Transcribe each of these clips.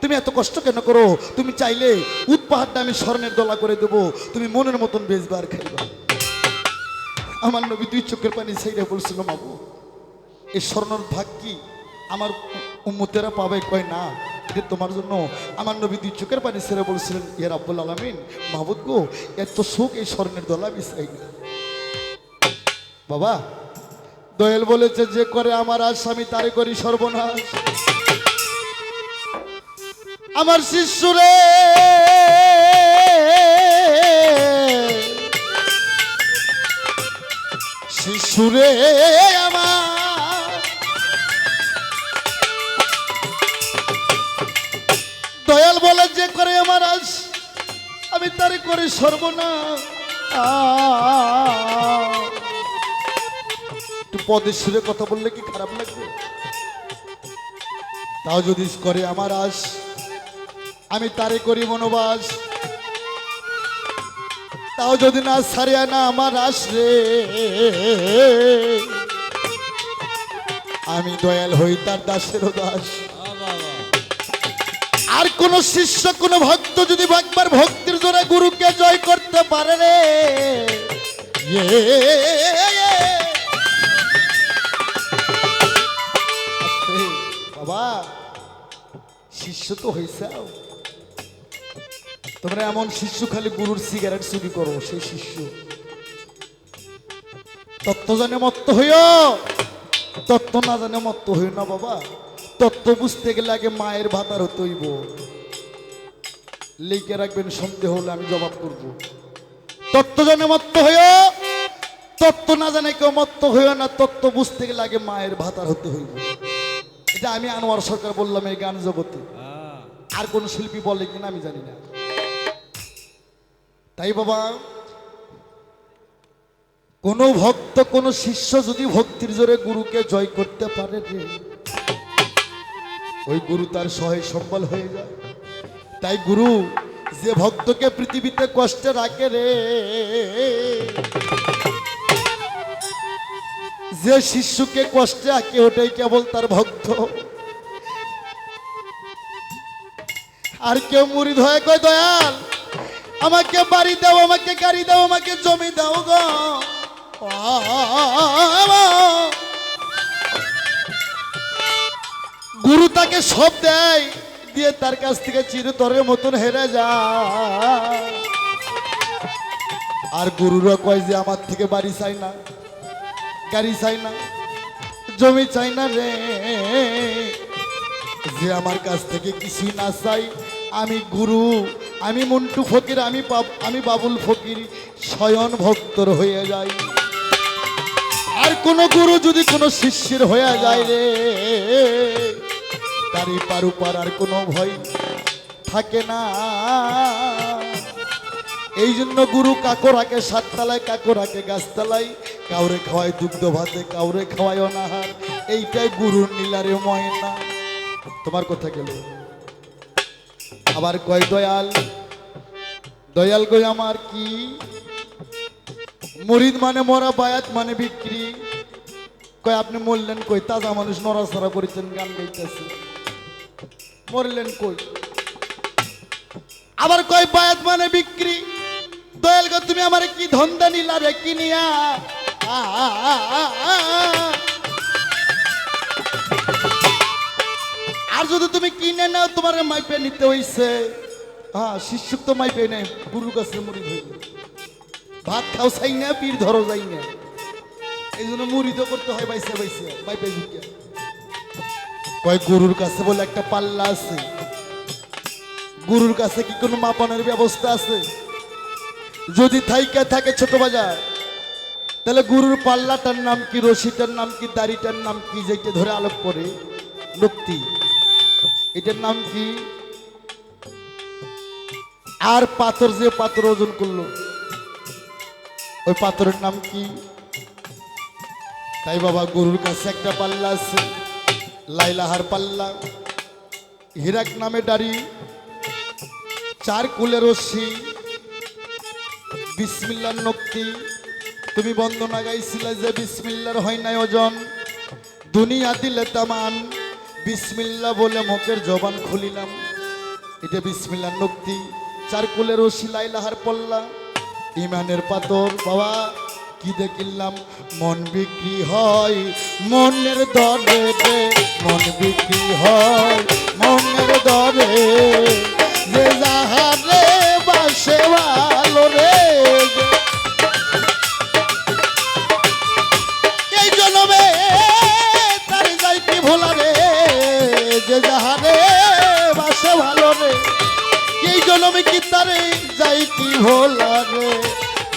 তুমি এত কষ্ট কেন করো? তুমি চাইলে উৎ পাহাড়টা আমি স্বর্ণের দলা করে দেবো। তুমি মনের মতন বেচবে আর খাইবা আমার নবী দুই চোখের পানি সেইটা বলছিল, বাবু এই স্বর্ণর ভাগ কি? আমার উম্মতেরা পাবে? কয়, না, এটা তোমার জন্য। আমার নবী দুই চোখের পানি ছেড়ে বলছিলেন ইয়ার আব্বুল আলমিন, মাহবুদ গো, এত সুখ এই স্বর্ণের দলা বিছাই না। বাবা, দয়াল বলেছে, যে করে আমার আজ স্বামী তারে করি সর্বনাশ। আমার শিশুরে শিশুরে আমার দয়াল বলে যে করে আমার আজ আমি তারে করে সর্বনাশ। একটু পদের সুরে কথা বললে কি খারাপ লাগবে? তাও যদি করে আমার আশ আমি তারে করি বনবাস। তাও যদি না সারিয়া না আমার আস রে আমি দয়াল হই তার দাসেরও দাস। আর কোন শিষ্য, কোন ভক্ত যদি একবার ভক্তির জোরে গুরুকে জয় করতে পারে রে ইয়ে। বাবা, শিষ্য তো হয়েছে তোমরা এমন শিষ্য খালি গুরুর সিগারেট চুরি করো সেই শিষ্য তত্ত্ব জানে মত্ত হইও। তত্ত্ব না জানে মত্ত হইও না বাবা। তত্ত্ব বুঝতে গেলে আগে মায়ের ভাতার হতে হইব। লিখে রাখবেন সন্দেহ হলে আমি জবাব করব। তত্ত্ব জানে মত্ত হইও। তত্ত্ব না জানে কেউ মত্ত হইও না। তত্ত্ব বুঝতে গেলে আগে মায়ের ভাতার হতে হইব। এটা আমি আনোয়ার সরকার বললাম এই গান জগতে। আর কোন শিল্পী বলে কিনা আমি জানি না। তাই বাবা, কোন ভক্ত, কোন শিষ্য যদি ভক্তির জোরে গুরুকে জয় করতে পারে ওই গুরু তার সহায় সম্বল হয়ে যায়। তাই গুরু, যে ভক্তকে পৃথিবীতে কষ্টে রাখে রে, যে শিষ্যকে কষ্টে রাখে, ওটাই কেবল তার ভক্ত। আর কেউ মুড়িদ হয়ে কয়, দয়াল আমাকে বাড়ি দাও, আমাকে গাড়ি দাও, আমাকে জমি দাও গো। গুরু তাকে সব দেয়, দিয়ে তার কাছ থেকে চিরতরের মতন হেরে যায়। আর গুরুরা কয় যে, আমার থেকে বাড়ি চাই না, গাড়ি চাই না, জমি চাই না রে। যে আমার কাছ থেকে কিছুই না চাই, আমি গুরু আমি মন্টু ফকির, আমি আমি বাবুল ফকির, স্বয়ন ভক্তর হয়ে যাই। আর কোন গুরু যদি কোনো শিষ্যের হয়ে যায় রে, তারই পারু পার আর কোনো ভয় থাকে না। এই জন্য গুরু কাকো রাখে সাততলায় কাকো রাখে গাছতলায়, কাউরে খাওয়ায় দুগ্ধ ভাতে, কাউরে খাওয়ায় অনাহার। এইটাই গুরুর নীলারে ময়না। তোমার কথা গেল। আবার কয় দয়াল? দয়াল কই আমার কি? মরিদ মানে মরা বায়াত মানে বিক্রি। কয় আপনি মরলেন কই? তাজা মানুষ নড়াচড়া করেছেন গান গাইতেছে। মরলেন কই? আবার কয় বায়াত মানে বিক্রি। দয়াল গো তুমি আমার কি ধন্দা নিলা রে কিনিয়া আ, যদি তুমি কিনে নাও, তোমার মাইপে নিতে হইছে। হ্যাঁ শিষ্যক তো মাইপে নেই গুরু কাছে মুড়ি হইল ভাত খাও চাই না পীর ধরো যাই না এই জন্য মুড়ি তো করতে হয়, বাইসে বাইসে, মাইপে ঝুঁকে কয়, গুরুর কাছে বলে একটা পাল্লা আছে। গুরুর কাছে কি কোনো মাপানোর ব্যবস্থা আছে? যদি থাইকা থাকে ছোট বাজার, তাহলে গুরুর পাল্লাটার নাম কি, রশিটার নাম কি, দাড়িটার নাম কি যেটা ধরে আলোক করে নক্তি এটার নাম কি? আর পাথর যে পাথর ওজন করল, ওই পাথরের নাম কি? তাই বাবা, গরুর কাছে একটা পাল্লা আছে, লাইলাহার পাল্লা। হিরাক নামে দাড়ি চার কুলের রশ্মি, বিসমিল্লার নক্তি। তুমি বন্দনা গাইছিলে যে বিসমিল্লার হয় নাই ওজন। দুনিয়া দিলে তামান বিসমিল্লা বলে মুখের জবান খুলিলাম। এটা বিসমিল্লার নক্তি। চার কুলের শিলাই লাহার পল্লা। ইমানের পাতর বাবা কি দেখিলাম? মন বিক্রি হয় মনের দরে। মন বিক্রি হয় মনের দরে। যে যাহারে এই জনমে কি তারে যাইতে ভোলা রে?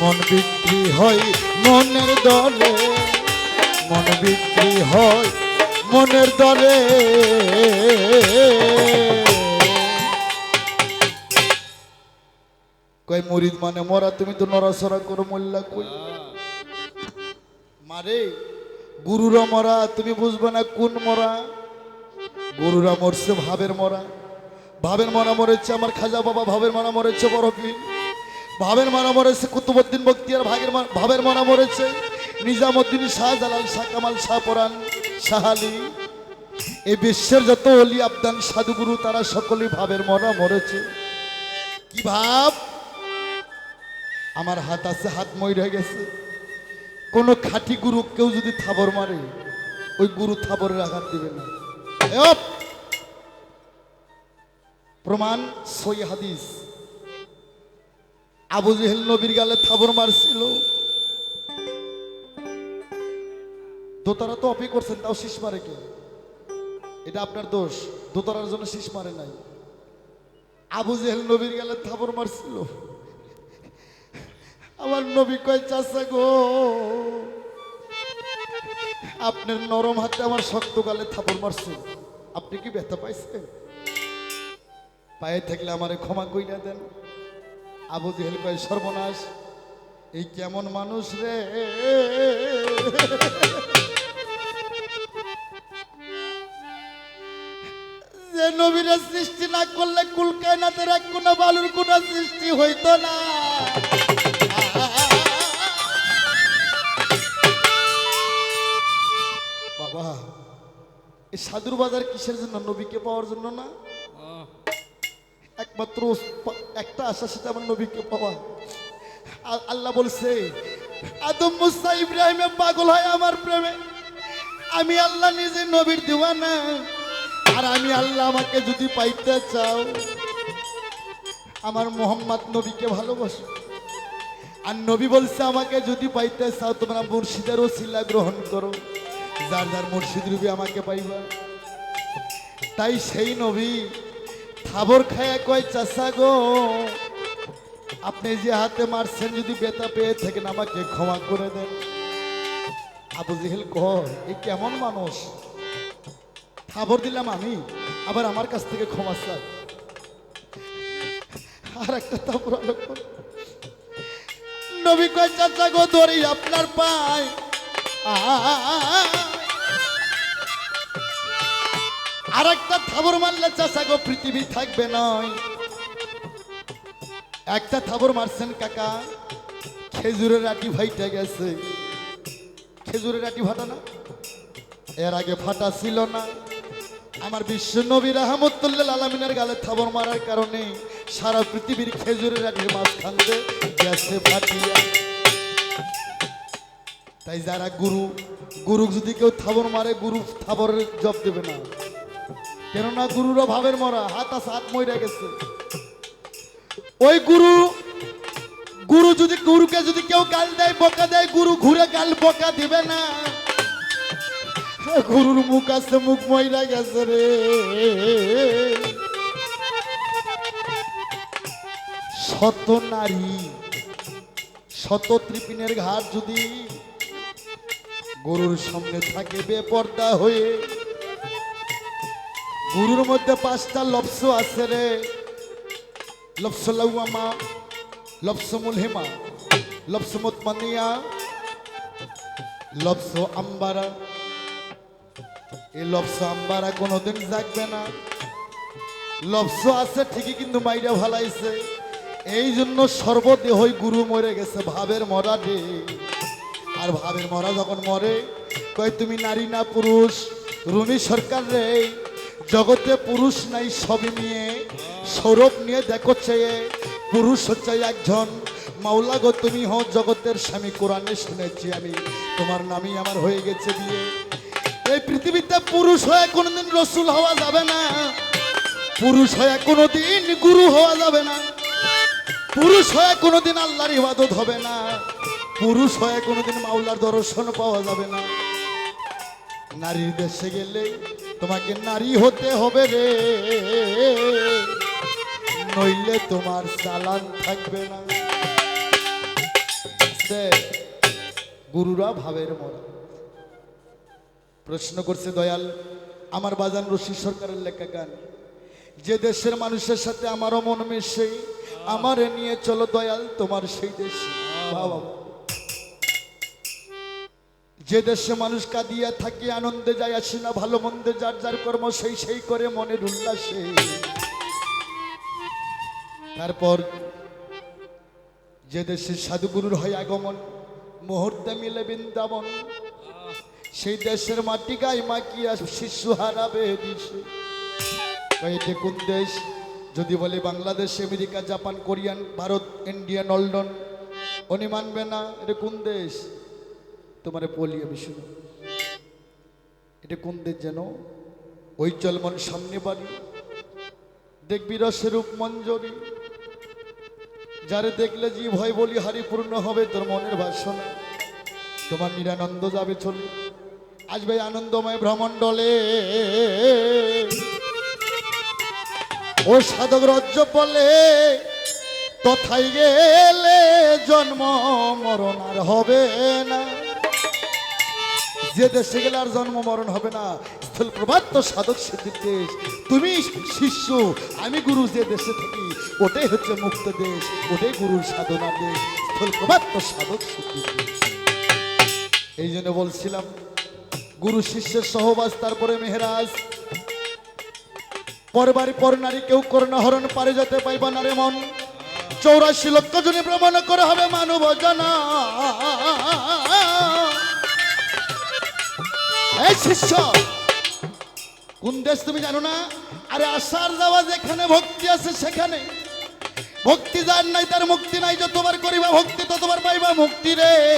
মন বিক্রি হয় মনের দরে মন বিক্রি হয় মনের দরে কয় মরিদ মানে মরা, তুমি তো নড়াচড়া করো মোল্লা কই? মারে, গুরুরা মরা, তুমি বুঝবে না কোন মরা? গুরুরা মরছে ভাবের মরা। ভাবের মরা মরেছে আমার খাজা বাবা, ভাবের মারা মরেছে পীর ভাবের মারা মরেছে কুতুবুদ্দিন বক্তিয়ার ভাগের ভাবের মারা মরেছে নিজামুদ্দিন শাহজালাল, শাহ কামাল, শাহ পরান, শাহ আলী। এই বিশ্বের যত অলি, আবদান, সাধুগুরু, তারা সকলেই ভাবের মরা মরেছে কি ভাব? আমার হাত আছে, হাত মই রয়ে গেছে। কোনো খাঁটি গুরু কেউ যদি থাবর মারে, ওই গুরু থাবরের আঘাত দিবে না! প্রমাণ, সই হাদিস। আবু জেহেল নবীর গালে থাবর মারছিল। দোতারা তো অপি করছেন, তাও শীষ মারে কে? এটা আপনার দোষ, দোতারার জন্য শীষ মারে নাই। আবু জেহেল নবীর গালে থাবর মারছিল। আমার নবী কয় চাষা গো, আপনার নরম হাতে আমার শক্ত গালে থাপড় মারছে। আপনি কি ব্যথা পাইছেন? পায়ে থাকলে আমারে ক্ষমা কইরা দেন। আবু জেহেল কয়, সর্বনাশ, এই কেমন মানুষ রে? যে নবীরা সৃষ্টি না করলে কুলকায়নাতের এক কোন বালুর কোন সৃষ্টি হইতো না। বাবা এই সাধুর বাজার কিসের জন্য? নবীকে পাওয়ার জন্য না? একমাত্র একটা আশা, সেটা আমার নবীকে পাওয়া। আল্লাহ বলছে, আদম মুসা ইব্রাহিমে পাগল হয় আমার প্রেমে। আমি আল্লাহ নিজে নবীর দিওয়ানা। আর আমি আল্লাহ আমাকে যদি পাইতে চাও, আমার মোহাম্মদ নবীকে ভালোবাসো। আর নবী বলছে, আমাকে যদি পাইতে চাও, তোমরা মুর্শিদের ওসিলা গ্রহণ করো। যার যার মুর্শিদ রূপী আমাকে পাইবা। তাই সেই নবী থাবর খায়া কয় চাষা গো আপনি যে হাতে মারছেন যদি বেতা পেয়ে থাকেন আমাকে ক্ষমা করে দেন আবু জেহেল কয় এ কেমন মানুষ থাবর দিলাম আমি আবার আমার কাছ থেকে ক্ষমা চাই আর একটা করে নবী কয় চাচা গো ধরি আপনার পায় আর একটা থাবর মারলে চাচা গো, পৃথিবী থাকবে নয়। একটা থাবর মারছেন কাকা, খেজুরের আটি ভাইটা গেছে। খেজুরের আটি ফাটা না? এর আগে ফাটা ছিল না। আমার বিশ্ব নবীর আহমদুল্লাহ আলমিনের গালে থাবর মারার কারণে সারা পৃথিবীর খেজুরের আটির মাঝখান দিয়ে গেছে ফাটিয়া তাই যারা গুরু গুরু যদি কেউ থাবর মারে, গুরু থাবরের জব দেবে না। কেননা গুরুরও ভাবের মরা, হাত আছে, হাত মইরা গেছে। ওই গুরু গুরু যদি গুরুকে যদি কেউ গাল দেয়, বকা দেয়, গুরু ঘুরে গাল বকা দিবে না। গুরুর মুখ আছে, মুখ মইরা গেছে রে। শত নারী, শত ত্রিপিনের ঘাট যদি গরুর সামনে থাকে, বেপর্দা হয়ে গুরুর মধ্যে পাঁচটা লপস আছে রে। লপস লাউমা লপস মুলহিমা, লপস মুতমানিয়া, লপস আম্বারা। এই লপস আম্বারা কোনোদিন জাগবে না। লপস আছে ঠিকই কিন্তু মাইরা ভালাইছে। এই জন্য সর্বদেহই গুরু মরে গেছে, ভাবের মরা রে আর ভাবের মরা যখন মরে, কয়, তুমি নারী না পুরুষ? রুমি সরকার রে। জগতে পুরুষ নাই, সবই নিয়ে। সৌরভ নিয়ে দেখো চেয়ে, পুরুষ হচ্ছে একজন। মাওলা গো, তুমি হো জগতের স্বামী, কোরআনে শুনেছি আমি, তোমার নামই আমার হয়ে গেছে বিয়ে। এই পৃথিবীতে পুরুষ হয়ে কোনোদিন রসুল হওয়া যাবে না। পুরুষ হয়ে কোনোদিন গুরু হওয়া যাবে না। পুরুষ হয়ে কোনোদিন আল্লাহর ইবাদত হবে না। পুরুষ হয়ে কোনোদিন মাওলার দর্শন পাওয়া যাবে না। নারীর দেশে গেলে তোমাকে নারী হতে হবে রে। নইলে তোমার চালান থাকবে না। গুরুরা ভাবের মরা। প্রশ্ন করছে দয়াল, আমার বাজান রশি সরকারের লেখা গান। যে দেশের মানুষের সাথে আমারও মন মেশে, আমারে নিয়ে চলো দয়াল, তোমার সেই দেশ। বাবা যে দেশে মানুষ কাঁদিয়া থাকি, আনন্দে যায়, আসি না ভালো মন্দে, যার যার কর্ম সেই সেই করে মনের উল্লাসে। তারপর যে দেশে সাধুগুরুর হয় আগমন, মুহূর্তে মিলে বৃন্দাবন। সেই দেশের মাটি গায়ে মাকিয়া শিশু হারাবে দিশে। এটা কোন দেশ? যদি বলে Bangladesh, America, Japan, Korean, Bharat India London, উনি মানবে না এটা কোন দেশ? তোমারে বলি আমি শুনো। এটা কোন যেন ওই চলমন সামনে বাড়ি। দেখবি রসেরূপ মঞ্জরি। যারে দেখলে জি ভয় বলি হারি পূর্ণ হবে তোর মনের ভাষণে তোমার নিরানন্দ যাবে চলে। আসবে আনন্দময় ভ্রমণ্ডলে। ও সাধক রজ্জ বলে তথাই গেলে জন্ম মরণ আর হবে না। যে দেশে গেলে আর জন্ম মরণ হবে না। স্থল তো সাধক সিদ্ধির দেশ। তুমি শিষ্য, আমি গুরু যে দেশে থাকি, ওটাই হচ্ছে মুক্ত দেশ, ওটাই গুরুর সাধনা দেশ। স্থল তো সাধক সিদ্ধির দেশ। এই জন্য বলছিলাম, গুরু শিষ্যের সহবাস, তারপরে মেহরাজ। পরবারি পর নারী কেউ করোনা হরণ পারে যেতে পাইবা না রে মন। চৌরাশি লক্ষ জনে ভ্রমণ করে হবে মানব জানা। এই শিষ্য, কোন দেশ তুমি জানো না? আরে আসার যাওয়া যেখানে ভক্তি আছে সেখানে। ভক্তি যার নাই তার মুক্তি নাই, যতবার করিবা ভক্তি, ততবার পাইবা মুক্তি রে।